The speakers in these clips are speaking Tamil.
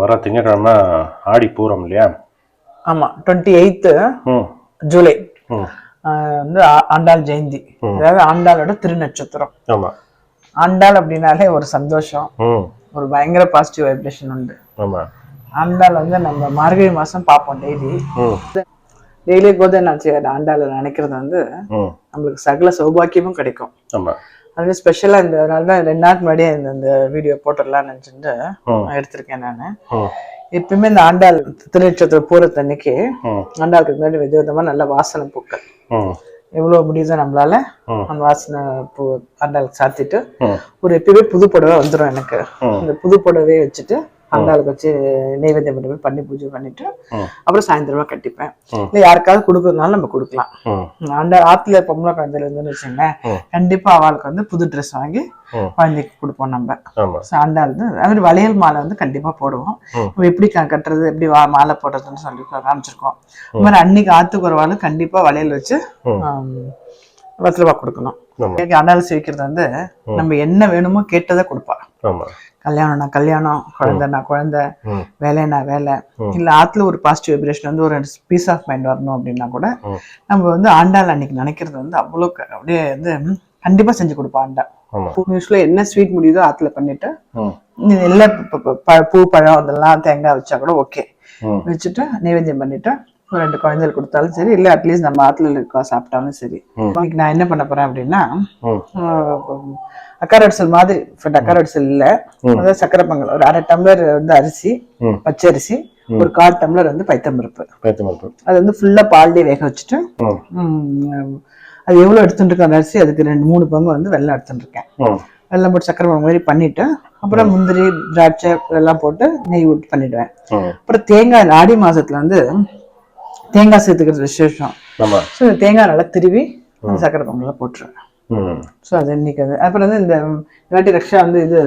வர திங்கட்கிழமை ஆடி பூரம் இல்லையா? ஆமா டுவெண்ட்டி எயித்து ஜூலை. வந்து ஆண்டாள் ஜெயந்தி. அதாவது ஆண்டாளோட திருநட்சத்திரம். ஆமாம் ஆண்டாள் அப்படின்னாலே ஒரு சந்தோஷம் ஒரு பயங்கர பாசிட்டிவ் வைப்ரேஷன் உண்டு. ஆமாம் ஆண்டாள் வந்து நம்ம மார்கழி மாசம் பார்ப்போம் டெய்லி டெய்லி கோதை நாச்சியார் ஆண்டாளை நினைக்கிறது வந்து நம்மளுக்கு சகல சௌபாக்கியமும் கிடைக்கும். அது ஸ்பெஷலாக இந்த அதனால தான் ரெண்டு நாள் முன்னாடியே இந்த வீடியோ போட்டுடலாம்னு நினச்சிட்டு எடுத்திருக்கேன் நான். எப்பயுமே இந்த ஆண்டாள் திருநட்சத்திர பூரத்தன்னைக்கு ஆண்டாளுக்கு முன்னாடி வித விதமாக நல்ல வாசனை பூக்கள். எவ்வளோ முடியுதோ நம்மளால. அந்த வாசனை பூ ஆண்டாளுக்கு சாத்திட்டு ஒரு எப்பயுமே புது புடவை வந்துடும் எனக்கு. இந்த புது புடவையை வச்சுட்டு ஆண்டாளுக்கு வச்சு நைவேத்தியம் பண்ணி பண்ணி பூஜை பண்ணிட்டு. அப்புறம் சாயந்தரமா கட்டிப்பேன். இல்லை யாருக்காவது கொடுக்கறதுனால நம்ம கொடுக்கலாம் ஆண்டாள் ஆத்துல பொம்பளை குழந்தைல இருந்துன்னு வச்சுங்களேன். கண்டிப்பா அவளுக்கு வந்து புது ட்ரெஸ் வாங்கி. குழந்தைக்கு கொடுப்போம் நம்ம ஆண்டாள் வந்து அது மாதிரி வளையல் மாலை வந்து கண்டிப்பா போடுவோம். நம்ம எப்படி கட்டுறது எப்படி மாலை போடுறதுன்னு சொல்லி காமிச்சிருக்கோம் அது மாதிரி அன்னைக்கு ஆத்துக்கு ஒரு கண்டிப்பா வளையல் வச்சு பத்து ரூபா கொடுக்கணும் ஆண்டாள் சேவிக்கிறது வந்து நம்ம என்ன வேணுமோ கேட்டதை கொடுப்பா. கல்யாணம்னா கல்யாணம் குழந்தைனா குழந்தை வேலைனா வேலை. இல்ல ஆத்துல ஒரு பாசிட்டிவ் வைப்ரேஷன் வந்து ஒரு பீஸ் ஆஃப் மைண்ட் வரணும் அப்படின்னா கூட. நம்ம வந்து ஆண்டாள் அன்னைக்கு நினைக்கிறது வந்து அவ்வளோ க- அப்படியே வந்து கண்டிப்பா செஞ்சு கொடுப்பா ஆண்டாள். ஆமாம் யூஸ்வலா என்ன ஸ்வீட் முடியுதோ ஆத்துல பண்ணிட்டு எல்லா ப- பழம் அதெல்லாம் தேங்காய் வச்சா கூட ஓகே வச்சுட்டு நைவேத்தியம் பண்ணிட்டு ஒரு ரெண்டு குழந்தைகள் கொடுத்தாலும் சரி இல்லை அட்லீஸ்ட் நம்ம ஆத்துல இருக்கா சாப்பிட்டாலும் சரி. இன்னைக்கு நான் என்ன பண்ண போறேன் அப்படின்னா அக்காரடிசல் மாதிரி அக்காரடிசல் இல்ல. அதாவது சக்கரை பொங்கல் ஒரு அரை டம்ளர் வந்து அரிசி பச்சரிசி ஒரு கால் டம்ளர் வந்து பைத்தம்பருப்பு. பேத்து மருப்பு அது வந்து ஃபுல்லா பால்லே வேக வச்சுட்டு அது எவ்வளவு எடுத்துட்டு இருக்கேன் அந்த அரிசி? அதுக்கு ரெண்டு மூணு பங்கு வந்து வெள்ளம் எடுத்துட்டு இருக்கேன். வெள்ளம் போட்டு சக்கரை பொங்கல் மாதிரி பண்ணிட்டு அப்புறம் முந்திரி திராட்சை எல்லாம் போட்டு நெய் விட்டு பண்ணிடுவேன். அப்புறம் தேங்காய் ஆடி மாசத்துல வந்து தேங்காய் சேர்த்துக்கிறது விசேஷம். ஸோ தேங்காய் நல்லா திருவி சக்கரை பொங்கல்ல போட்டுருவேன். ஸோ அது இன்னைக்கு அது. அப்புறம் வந்து இந்த இல்லாட்டி ரக்ஷா வந்து இது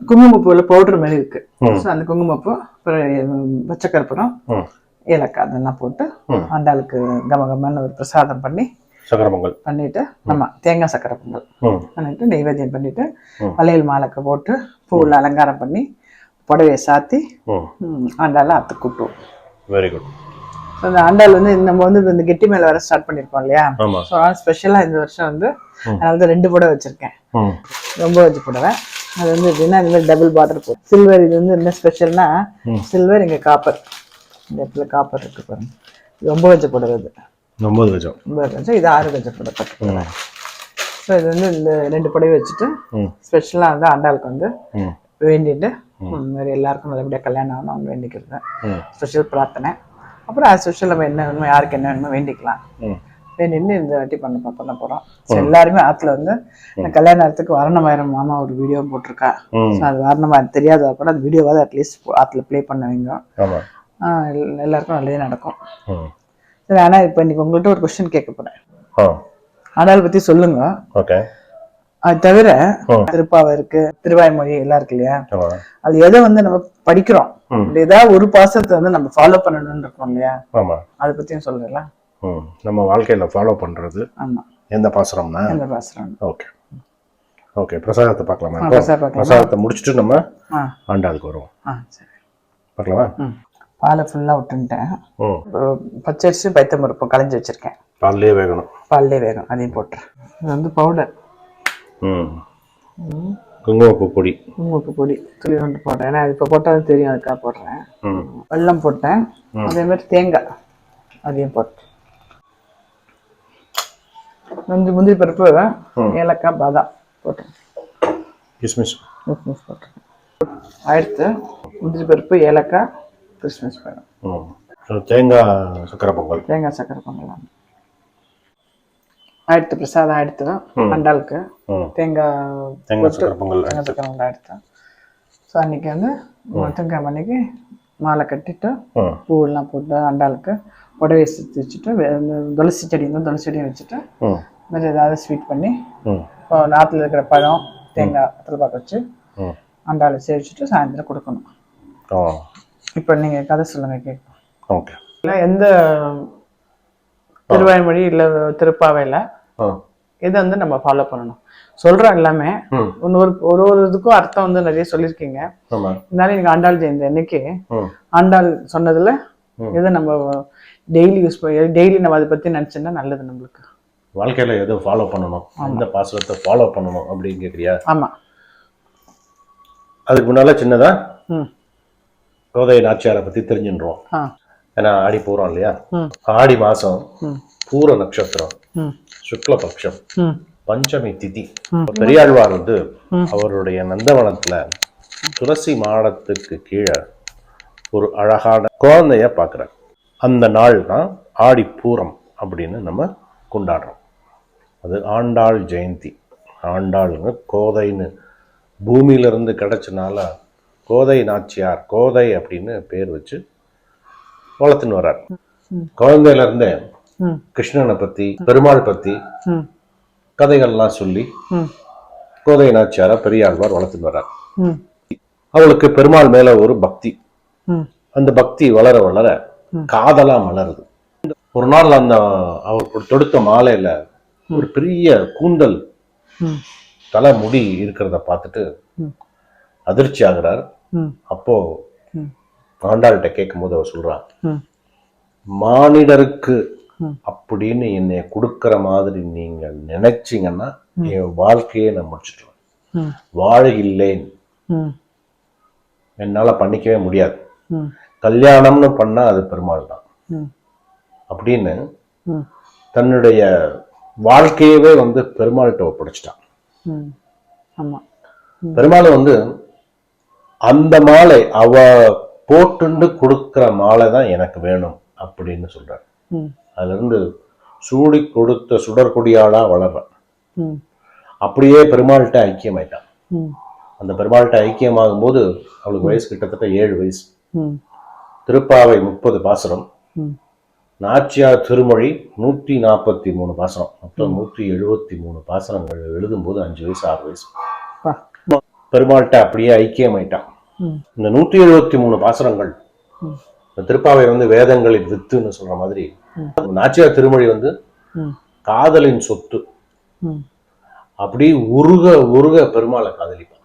குங்குமப்பூவில் பவுடர் மாதிரி இருக்கு. ஸோ அந்த குங்குமப்பூ அப்புறம் பச்சை கற்பூரம் ம். ஏலக்காய் அதெல்லாம் போட்டு. ஆண்டாளுக்கு கம கமன்னு ஒரு பிரசாதம் பண்ணி சக்கரை பொங்கல். பண்ணிட்டு நம்ம தேங்காய் சக்கரை பொங்கல். பண்ணிட்டு நெய்வேத்தியம் பண்ணிட்டு. வளையல் மாலைக்கு போட்டு பூவில் அலங்காரம் பண்ணி புடவையை சாத்தி ஆண்டாளை அத்து கூட்டுவோம். வெரி குட் அந்த ஆண்டாள் வந்து நம்ம வந்து இந்த கெட்டி மேலே வர ஸ்டார்ட் பண்ணியிருக்கோம் இல்லையா? ஸோ ஸ்பெஷலாக இந்த வருஷம் வந்து. அதனால தான் ரெண்டு புடவை வச்சுருக்கேன். ரொம்ப வச்சு புடவை. அது வந்து எப்படின்னா இந்த மாதிரி டபுள் பார்டர் போடும் சில்வர் இது வந்து என்ன ஸ்பெஷல்னா. சில்வர் இங்கே காப்பர் இந்த இடத்துல காப்பர் இருக்கு பாருங்க. ரொம்ப வச்ச புடவை இது. ஒம்பது கஜம் ரொம்ப வச்சா இது ஆறு கஜ புடவை. ஸோ இது வந்து இந்த ரெண்டு புடவை வச்சுட்டு ஸ்பெஷலாக வந்து ஆண்டாளுக்கு வந்து வேண்டிட்டு இந்த மாதிரி எல்லாருக்கும் நல்லபடியாக கல்யாணம் ஆகணும் அவங்க வேண்டிக்கிறது. ஸ்பெஷல் பிரார்த்தனை. அப்புறம் அது ஸ்பெஷல் நம்ம என்ன வேணுமோ யாருக்கு என்ன வேணுமோ வேண்டிக்கலாம். ம். வேண்டிட்டு இந்த வாட்டி பண்ண பண்ண போகிறோம் ஸோ எல்லாருமே ஆற்றுல வந்து இந்த கல்யாணத்துக்கு வரணமாயிரம் மாமா ஒரு வீடியோ போட்டிருக்கா. ஸோ அது வாரணமா தெரியாதா கூட அந்த வீடியோவாவது அட்லீஸ்ட் ஆற்றுல ப்ளே பண்ண வைங்க எல்லாருக்கும் நல்லதே நடக்கும். சரி ஆனால் இப்போ இன்னைக்கு உங்கள்கிட்ட ஒரு கொஸ்டின் கேட்க போகிறேன் ஆ. ஆண்டாள் பற்றி சொல்லுங்க. ஓகே. அது தவிர. திருப்பாவை இருக்கு திருவாய்மொழி எல்லாம் இருக்கு இல்லையா? அது எதை வந்து நம்ம படிக்கிறோம். ஏதாவது ஒரு பாசத்தை வந்து நம்ம ஃபாலோ பண்ணணும்னு இருக்கோம் இல்லையா? அதை பற்றியும் சொல்லுங்களா ம். நம்ம வாழ்க்கையில் ஃபாலோ பண்ணுறது ஆமா. எந்த பாசுரம்னா? எந்த பாசுரம் ஓகே. ஓகே பிரசாதத்தை பார்க்கலாமா? பிரசாதத்தை முடிச்சுட்டு நம்ம ஆண்டாளுக்கு வருவோம். பார்க்கலாமா? பாலை ஃபுல்லாக விட்டுன்ட்டேன். பச்சரிசி பைத்தம்பருப்பும் களைஞ்சி வச்சிருக்கேன். பால்லே வேகணும். பால்லே வேகும் அதையும் போட்டுறேன். இது வந்து பவுடர் குங்குமப்பூ பொடி. உங்களுக்கு பொடி. துளி கொண்டு போடுறேன் ஏன்னா இப்போ போட்டாலும் தெரியும் அதுக்காக போடுறேன். ம். வெல்லம் போட்டேன். அதே மாதிரி தேங்காய். அதையும் போட்டேன். முந்திரி முந்திரி பருப்பு ஏலக்காய் பாதாம் போட்டேன். கிஸ்மிஸ். கிஸ்மிஸ் போட்டேன். அடுத்து முந்திரி பருப்பு ஏலக்காய் கிறிஸ்மஸ் பழம் தேங்காய் சக்கரை பொங்கல். தேங்காய் சக்கரை பொங்கலாம் அடுத்து பிரசாதம் அடுத்து அண்டாளுக்கு தேங்காய் தேங்காய் சக்கரை பொங்கல் அடுத்து ஸோ அன்னைக்கு வந்து திங்காய் அன்னைக்கு மாலை கட்டிட்டு பூவெல்லாம் போட்டு அண்டாளுக்கு புடவை சுற்றி வச்சுட்டு துளசி செடி இருந்தால் துளசி செடியும் வச்சுட்டு ம். வேறு ஏதாவது ஸ்வீட் பண்ணி இப்போ நாற்றுல இருக்கிற பழம் தேங்காய் திருப்பாக்க வச்சு ம். அண்டாளை சேவிச்சுட்டு சாயந்தரம் கொடுக்கணும். இப்போ நீங்கள் கதை சொல்லுங்க கேட்கும் ஓகே. இல்லை எந்த திருவாய்மொழி இல்லை திருப்பாவையில். இதை வந்து நம்ம ஃபாலோ பண்ணணும். சொல்றோம் எல்லாமே. ஒரு ஒரு ஒரு இதுக்கும் அர்த்தம் வந்து நிறைய சொல்லியிருக்கீங்க. ஆமா. இருந்தாலும் எனக்கு ஆண்டாள் ஜெயந்தி அன்னைக்கு ஆண்டாள் சொன்னதுல. இதை நம்ம டெய்லி யூஸ் பண்ணி டெய்லி நம்ம அதை பத்தி நினைச்சோம்னா நல்லது நம்மளுக்கு. வாழ்க்கையில எது ஃபாலோ பண்ணணும்? எந்த பாசுரத்தை ஃபாலோ பண்ணணும் அப்படின்னு கேக்குறியா? ஆமா. அதுக்கு முன்னால சின்னதா கோதை நாச்சியாரை பத்தி தெரிஞ்சுன்றோம். ஆ. ஏன்னா ஆடி பூரம் இல்லையா? ஆடி மாசம் பூர நட்சத்திரம் ம். சுக்லபக்ஷம் ம். பஞ்சமி திதி. பெரியாழ்வார் வந்து அவருடைய நந்தவனத்துல துளசி மாடத்துக்கு கீழே ஒரு அழகான குழந்தைய பார்க்குறார் அந்த நாள் தான் ஆடி பூரம் அப்படின்னு நம்ம கொண்டாடுறோம். அது ஆண்டாள் ஜெயந்தி. ஆண்டாளுங்க கோதைன்னு பூமியிலிருந்து கிடைச்சனால கோதை நாச்சியார் கோதை அப்படின்னு பேர் வச்சு வளர்த்துன்னு வர்றார். குழந்தையில இருந்தே கிருஷ்ணனை பத்தி பெருமாள் பத்தி கதைகள்லாம் சொல்லி கோதை நாச்சியாரை பெரியாழ்வார் வளர்த்துன்னு வர்றார் அவளுக்கு பெருமாள் மேல ஒரு பக்தி. அந்த பக்தி வளர வளர. காதலா மலருது. ஒரு நாள் அந்த அவர் தொடுத்த மாலையில ஒரு பெரிய கூந்தல் தலை முடி இருக்கிறத பார்த்துட்டு. அதிர்ச்சி ஆகுறார். அப்போ ஆண்டாள்கிட்ட கேட்கும்போது அவர் சொல்றா ம். மானிடருக்கு. அப்படின்னு என்னை கொடுக்கிற மாதிரி நீங்க நினைச்சீங்கன்னா என் வாழ்க்கையை நான் முடிச்சிட்டுருவேன் ம். வாழ இல்லேன். ம். என்னால பண்ணிக்கவே முடியாது. கல்யாணம்னு பண்ணா அது பெருமாள் தான். அப்படின்னு தன்னுடைய வாழ்க்கையவே வந்து பெருமாள்கிட்ட ஒப்படைச்சிட்டான். பெருமாள் வந்து அந்த மாலை அவ போட்டுண்டு கொடுக்கிற மாலை தான் எனக்கு வேணும் அப்படின்னு சொல்றார். அதுல இருந்து சூடி கொடுத்த சுடற்கொடியாளா வளர்றான். அப்படியே பெருமாள்கிட்ட ஐக்கியமாயிட்டான். அந்த பெருமாள்கிட்ட ஐக்கியமாகும் போது அவளுக்கு வயசு கிட்டத்தட்ட ஏழு வயசு. திருப்பாவை முப்பது பாசுரம். ம். நாச்சியார் திருமொழி நூற்றி நாற்பத்தி மூணு பாசனம் மொத்தம் நூற்றி எழுபத்தி மூணு பாசனங்கள் எழுதும்போது அஞ்சு வயசு ஆறு வயசு. பெருமாள்கிட்ட அப்படியே ஐக்கியமாயிட்டான். இந்த நூற்றி எழுபத்தி மூணு இந்த திருப்பாவை வந்து வேதங்களின் வித்துன்னு சொல்ற மாதிரி. நாச்சியார் திருமொழி வந்து காதலின் சொத்து. அப்படி உருக உருக பெருமாளை காதலிப்பான்.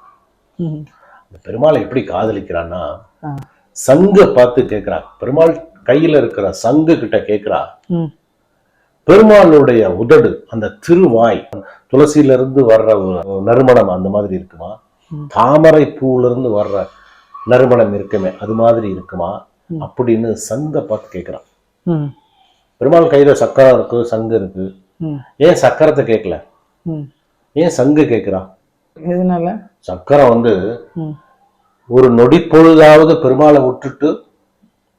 பெருமாளை எப்படி காதலிக்கிறான்னா சங்க பார்த்து கேட்கிறா. பெருமாள் கையில இருக்கிற சங்கு கிட்ட கேட்கிறா ம். பெருமாளுடைய உதடு அந்த திருவாய் துளசியில இருந்து வர்ற நறுமணம் அந்த மாதிரி இருக்குமா. தாமரை பூல இருந்து வர்ற நறுமணம் இருக்குமே அது மாதிரி இருக்குமா. அப்படின்னு சங்க பார்த்து கேட்கிறான் பெருமாள் கையில சக்கரம் இருக்கு சங்கு இருக்கு. ஏன் சக்கரத்தை கேட்கல ஏன் சங்கு கேட்கிறா எதனால? சக்கரம் வந்து ஒரு நொடி பொழுதாவது பெருமாளை விட்டுட்டு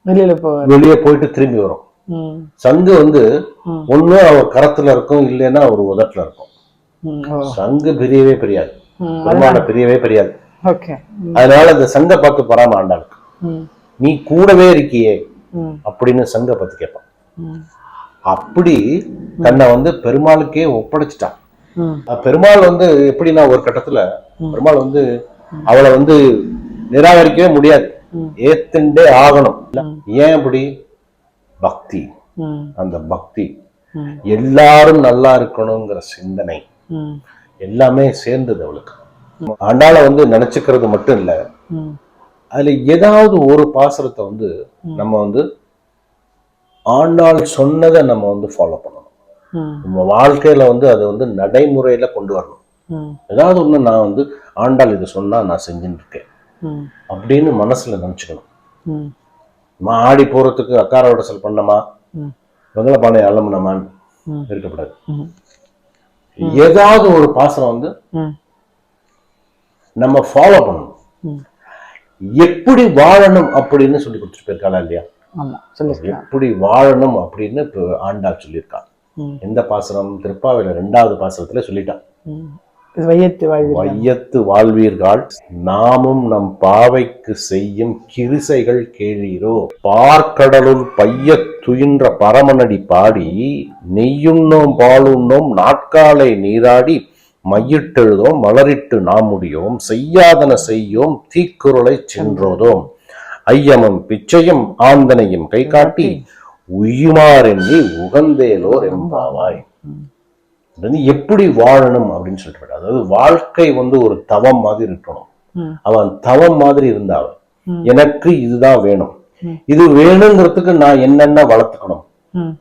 வெளியில வெளியே போயிட்டு திரும்பி வரும். சங்கு வந்து ஒண்ணு அவர் கரத்துல இருக்கும் இல்லைன்னா அவர் உதட்டுல இருக்கும். சங்கு பிரியவே பிரியாது. ம் பெருமாளை பிரியவே பிரியாது. அதனால இந்த சங்க பார்த்து பொறாம ஆண்டாளுக்கு. நீ கூடவே இருக்கியே அப்படின்னு சங்க பார்த்து கேட்பான். அப்படி தன்னை வந்து பெருமாளுக்கே ஒப்படைச்சிட்டான். பெருமாள் வந்து எப்படின்னா ஒரு கட்டத்துல. பெருமாள் வந்து அவளை வந்து நிராகரிக்கவே முடியாது. ஏத்துண்டே ஆகணும். ஏன் அப்படி? பக்தி. அந்த பக்தி. எல்லாரும் நல்லா இருக்கணுங்கிற சிந்தனை. எல்லாமே சேர்ந்தது அவளுக்கு. ஆண்டாள வந்து நினைச்சுக்கிறது மட்டும் இல்ல. அதுல ஏதாவது ஒரு பாசுரத்தை வந்து நம்ம வந்து ஆண்டாள் சொன்னதை நம்ம வந்து ஃபாலோ பண்ணணும். நம்ம வாழ்க்கையில வந்து அதை வந்து நடைமுறையில கொண்டு வரணும். ஏதாவது ஒண்ணு நான் வந்து ஆண்டாள் இது சொன்னா நான் செஞ்சுட்டு இருக்கேன் அப்படின்னு மனசுல நினைச்சுக்கணும். ம். நான் ஆடி போறதுக்கு அக்கார உடசல் பண்ணமா? ம். வெங்கலப்பானை அள்ளமுனமான்னு ம். இருக்கப்படாது ம். ஏதாவது ஒரு பாசனம் வந்து நம்ம ஃபாலோ பண்ணணும். எப்படி வாழணும் அப்படின்னு சொல்லி கொடுத்துட்டு போயிருக்காளா இல்லையா? எப்படி வாழணும் அப்படின்னு இப்போ ஆண்டாள் சொல்லியிருக்கான் எந்த பாசனம்? திருப்பாவையில ரெண்டாவது பாசனத்துல சொல்லிட்டான் வையத்து வாழ்வு வையத்து வாழ்வீர்கள். நாமும் நம் பாவைக்கு செய்யும் கிரிசைகள் கேளீரோ. பார்க்கடலுள் பையத் துயின்ற பரமனடி பாடி நெய்யுண்ணோம் பாலுண்ணோம் நாட்காலை நீராடி மையிட்டெழுதோம் மலரிட்டு நாமுடியோம் செய்யாதன செய்யோம் தீக்குறளை சென்றோதோம் ஐயமும் பிச்சையும் ஆந்தனையும் கை காட்டி உய்யுமாறெண்ணி உகந்தேலோர் எம்பாவாய் இது வந்து எப்படி வாழணும் அப்படின்னு சொல்லிட்டு அதாவது வாழ்க்கை வந்து ஒரு தவம் மாதிரி இருக்கணும். அவன் தவம் மாதிரி இருந்தாவன். எனக்கு இதுதான் வேணும். இது வேணுங்கிறதுக்கு நான் என்னென்ன வளர்த்துக்கணும்?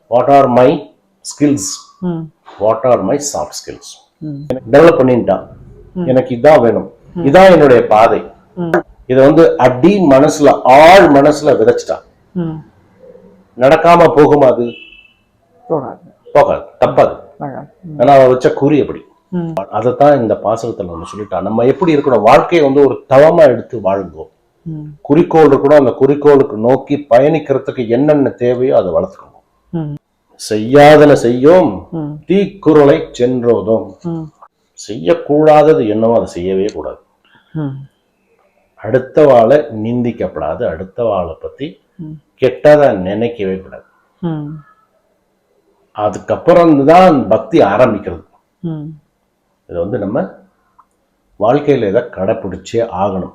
What are my. Skills what are my. Soft skills develop பண்ணிட்டான் எனக்கு இதான் வேணும். இதான் என்னுடைய பாதை. இதை வந்து அடி மனசுல ஆழ் மனசுல விதைச்சிட்டான். ம். நடக்காம போகுமா அது? போகாது. தப்பாது. ஆனா அவ வச்ச குறி அப்படி. அதைத்தான் இந்த பாசனத்துல நம்ம சொல்லிட்டான். நம்ம எப்படி இருக்கணும்? வாழ்க்கையை வந்து ஒரு தவமா எடுத்து வாழ்ந்தோம். குறிக்கோள் இருக்கணும் அந்த குறிக்கோளுக்கு நோக்கி பயணிக்கிறதுக்கு என்னென்ன தேவையோ அதை வளர்த்துக்கணும். செய்யாதன செய்யோம் தீக்குறளை சென்றோதும். செய்யக்கூடாதது என்னவோ அதை செய்யவே கூடாது. அடுத்த வாழை நிந்திக்கப்படாது. அடுத்த வாழை பத்தி. கெட்டதை நினைக்கவே கூடாது. அதுக்கப்புறம் தான் பக்தி ஆரம்பிக்கிறது. இது வந்து நம்ம வாழ்க்கையில இதை கடைப்பிடிச்சே ஆகணும்.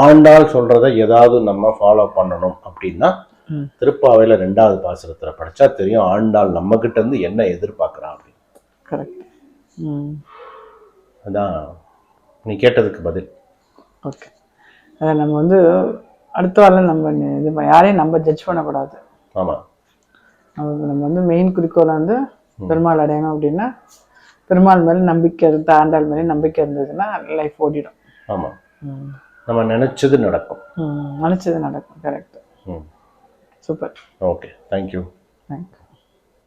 ஆண்டாள் சொல்றதை ஏதாவது நம்ம ஃபாலோ பண்ணணும் அப்படின்னா. திருப்பாவையில ரெண்டாவது பாசுரத்துல படிச்சா தெரியும் ஆண்டாள் நம்ம கிட்ட இருந்து என்ன எதிர்பார்க்கறான் அப்படின்னு. அதான் நீ கேட்டதுக்கு பதில். ஓகே நம்ம வந்து அடுத்த வாரம் நம்ம இது யாரையும் நம்ம ஜட்ஜ் பண்ணக்கூடாது. ஆமா. நம்ம நம்ம வந்து மெயின் குறிக்கோளை வந்து பெருமாள் அடையணும் அப்படின்னா பெருமாள் மேலே நம்பிக்கை இருந்து ஆண்டாள் மேலே நம்பிக்கை இருந்ததுன்னா லைஃப் ஓடிடும். ஆமா. ம். நம்ம நினைச்சது நடக்கும். நினச்சது நடக்கும். Correct super. Okay thank you thank you